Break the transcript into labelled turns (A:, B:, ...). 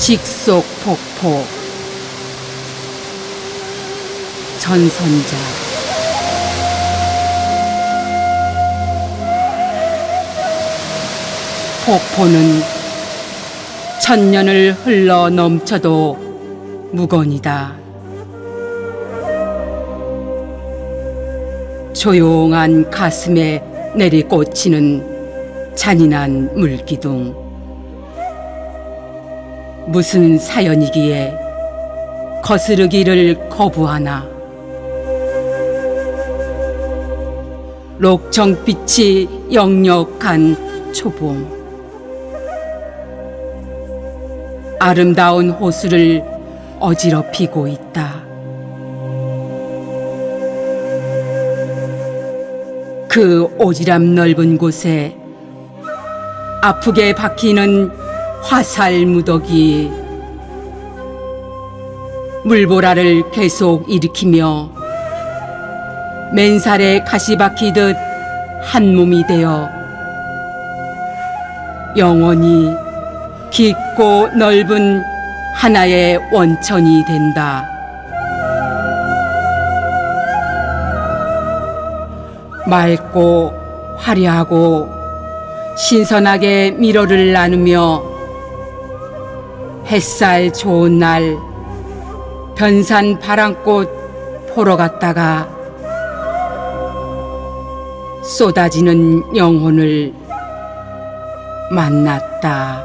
A: 직속 폭포 전선자 폭포는 천년을 흘러 넘쳐도 무건이다. 조용한 가슴에 내리꽂히는 잔인한 물기둥. 무슨 사연이기에 거스르기를 거부하나. 록청빛이 역력한 초봉. 아름다운 호수를 어지럽히고 있다. 그 오지랖 넓은 곳에 아프게 박히는 화살 무더기 물보라를 계속 일으키며 맨살에 가시 박히듯 한 몸이 되어 영원히 깊고 넓은 하나의 원천이 된다. 맑고 화려하고 신선하게 미로를 나누며 햇살 좋은 날 변산 바람꽃 보러 갔다가 쏟아지는 영혼을 만났다.